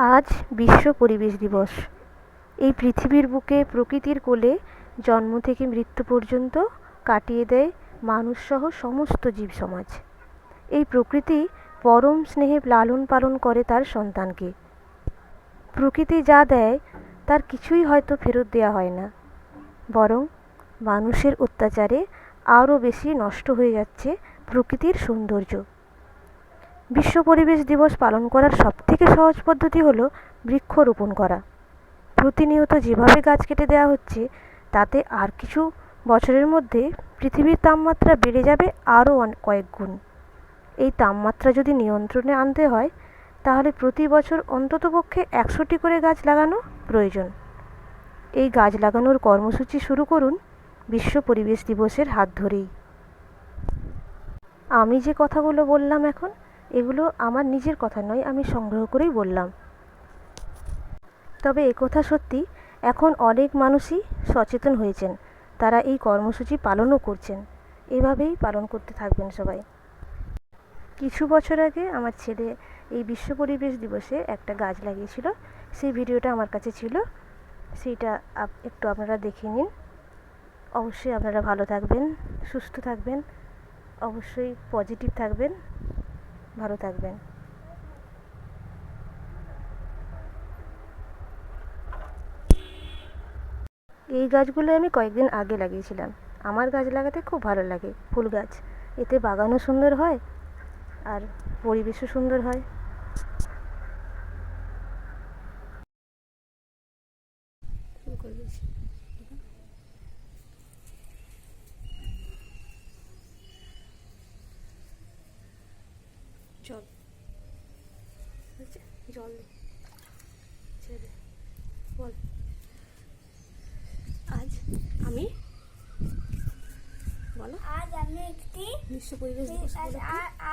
আজ বিশ্ব পরিবেশ দিবস। এই পৃথিবীর বুকে প্রকৃতির কোলে জন্ম থেকে মৃত্যু পর্যন্ত কাটিয়ে দেয় মানুষসহ সমস্ত জীবসমাজ। এই প্রকৃতি পরম স্নেহে লালন পালন করে তার সন্তানকে। প্রকৃতি যা দেয়, তার কিছুই হয়তো ফেরত দেওয়া হয় না। বরং মানুষের অত্যাচারে আরও বেশি নষ্ট হয়ে যাচ্ছে প্রকৃতির সৌন্দর্য। বিশ্ব পরিবেশ দিবস পালন করার সবথেকে সহজ পদ্ধতি হলো বৃক্ষরোপণ করা। প্রতিনিয়ত যেভাবে গাছ কেটে দেওয়া হচ্ছে, তাতে আর কিছু বছরের মধ্যে পৃথিবীর তাপমাত্রা বেড়ে যাবে আরও কয়েক গুণ। এই তাপমাত্রা যদি নিয়ন্ত্রণে আনতে হয়, তাহলে প্রতি বছর অন্ততপক্ষে একশোটি করে গাছ লাগানো প্রয়োজন। এই গাছ লাগানোর কর্মসূচি শুরু করুন বিশ্ব পরিবেশ দিবসের হাত ধরেই। আমি যে কথাগুলো বললাম এখন এগুলো আমার নিজের কথা নয়, আমি সংগ্রহ করেই বললাম। তবে একথা সত্যি, এখন অনেক মানুষই সচেতন হয়েছেন। তারা এই কর্মসূচি পালনও করছেন। এভাবেই পালন করতে থাকবেন সবাই। কিছু বছর আগে আমার ছেলে এই বিশ্ব পরিবেশ দিবসে একটা গাছ লাগিয়েছিল। সেই ভিডিওটা আমার কাছে ছিল। সেইটা একটু আপনারা দেখে নিন। অবশ্যই আপনারা ভালো থাকবেন, সুস্থ থাকবেন, অবশ্যই পজিটিভ থাকবেন। ভালো থাকবেন এই গাছগুলো আমি কয়েকদিন আগে লাগিয়েছিলাম। আমার গাছ লাগাতে খুব ভালো লাগে, ফুল গাছ। এতে বাগানও সুন্দর হয় আর পরিবেশও সুন্দর হয়। জল। জল ছেড়ে বল। আজ আমি বলো। আজ আমি একটি বিশ্ব পরিবেশ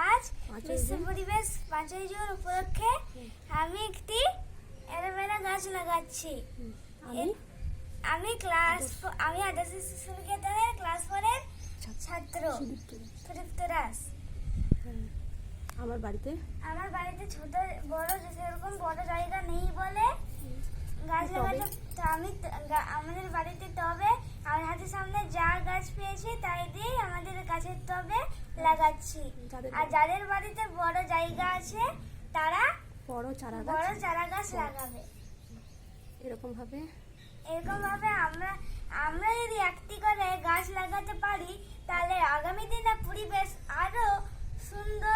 আজ বিশ্ব পরিবেশ পাঁচই জুন উপলক্ষে আমি একটি এলোভেরা গাছ লাগাচ্ছি। আমি? ক্লাস আমি আদর্শ শিশু নিকেতনের ক্লাস ফোরের ছাত্র। সুদীপ্ত দাস। আমার বাড়িতে? আমার বাড়িতে ছোট বড় সেরকম বড় জায়গা নেই বলে গাছ? লাগাতে আমি আমাদের বাড়িতে টবে আমার হাতের সামনে যা গাছ পেয়েছি তাই দিয়ে আমাদের গাছের টবে লাগাচ্ছি। আর যাদের বাড়িতে বড় জায়গা আছে তারা বড় চারা বড় গাছ চারা গাছ লাগাবে। এরকম ভাবে? এরকম ভাবে আমরা আমরা যদি একটি করে গাছ লাগাতে পারি তাহলে আগামী দিনে পরিবেশ আরও সুন্দর